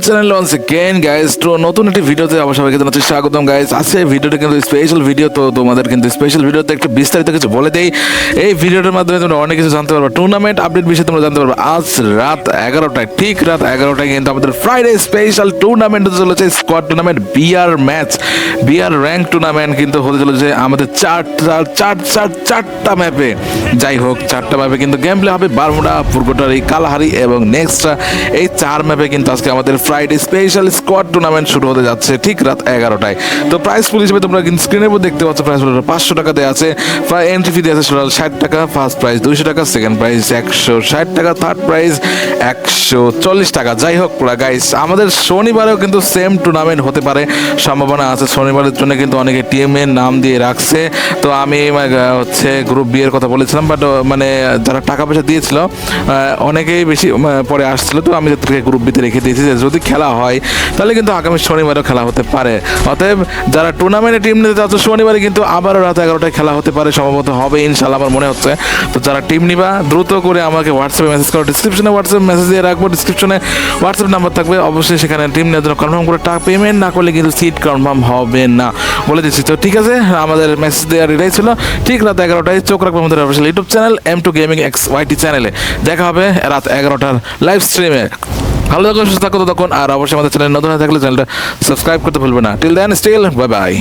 Channel guys তো নতুন স্বাগতম গাইস কিন্তু স্পেশাল ভিডিও তো তোমাদের কিন্তু স্পেশাল বিস্তারিত কিছু বলে এই ভিডিওটার মাধ্যমে অনেক কিছু জানতে টুর্নামেন্ট আপডেট জানতে আজ রাত এগারোটায়, ঠিক রাত এগারোটায় কিন্তু আমাদের Friday special tournament squad tournament match rank tournament কিন্তু হতে আমাদের চারটা চার চার চারটা ম্যাপে যাই হোক, চারটা ম্যাপে কিন্তু গেম প্লে হবে বারমুডা পুরকোটারি কালাহারি এবং নেক্সট এই চার ম্যাপে কিন্তু আজকে আমাদের ফ্রাইডে স্পেশাল স্কোয়াড টুর্নামেন্ট শুরু হতে যাচ্ছে ঠিক রাত এগারোটায়। তো প্রাইস পুল হিসেবে তোমরা কিন্তু স্ক্রিনের উপর দেখতে পাচ্ছ প্রাইস পুল পাঁচশো টাকা দেওয়া আছে। প্রায় এন্ট্রি ফি দেওয়া আছে টোটাল ষাট টাকা ফার্স্ট প্রাইস দুইশো টাকা সেকেন্ড প্রাইস একশো ষাট টাকা থার্ড প্রাইস একশো চল্লিশ টাকা। যাই হোক পুরা গাইস আমাদের শনিবারেও কিন্তু সেম টুর্নামেন্ট হতে পারে। সম্ভাবনা আছে, শনিবারের জন্য কিন্তু অনেকে টিএমের নাম দিয়ে রাখছে। তো আমি হচ্ছে গ্রুপ বিয়ের কথা বলেছিলাম বাট মানে যারা টাকা পয়সা দিয়েছিল অনেকেই বেশি পরে পরে আসছিল তো আমি তাদেরকে গ্রুপ বিতে রেখে দিয়েছি যে যদি খেলা হয়, তাহলে কিন্তু আগামী শনিবারও খেলা হতে পারে। অতএব যারা টুর্নামেন্টে টিম নিতে চাচ্ছ, শনিবারে কিন্তু আবারও রাত এগারোটায় খেলা হতে পারে, সম্ভবত হবে ইনশাল্লাহ আমার মনে হচ্ছে। তো যারা টিম নিবা, দ্রুত করে আমাকে হোয়াটসঅ্যাপে মেসেজ করো। ডিসক্রিপশনে হোয়াটসঅ্যাপ মেসেজ দিয়ে রাখব ডিসক্রিপশনে হোয়াটসঅ্যাপ নাম্বার থাকবে। অবশ্যই সেখানে টিম নেওয়ার জন্য কনফার্ম করে টাকা পেমেন্ট না করলে কিন্তু সিট কনফার্ম হবে না। বলে দিচ্ছি। তো ঠিক আছে, আমাদের মেসেজ দেওয়ার এটাই ছিল। ঠিক রাত এগারোটায় চোখ রাখব আমাদের official YouTube channel M two gaming X Y T চ্যানেলে দেখা হবে রাত এগারোটার লাইভ স্ট্রিমে ভালো থাকুন, সুস্থ থাকুন তখন আর অবশ্যই আমাদের চ্যানেল নতুন হয়ে থাকলে চ্যানেলটা সাবস্ক্রাইব করতে ভুলবে না। Till then still bye bye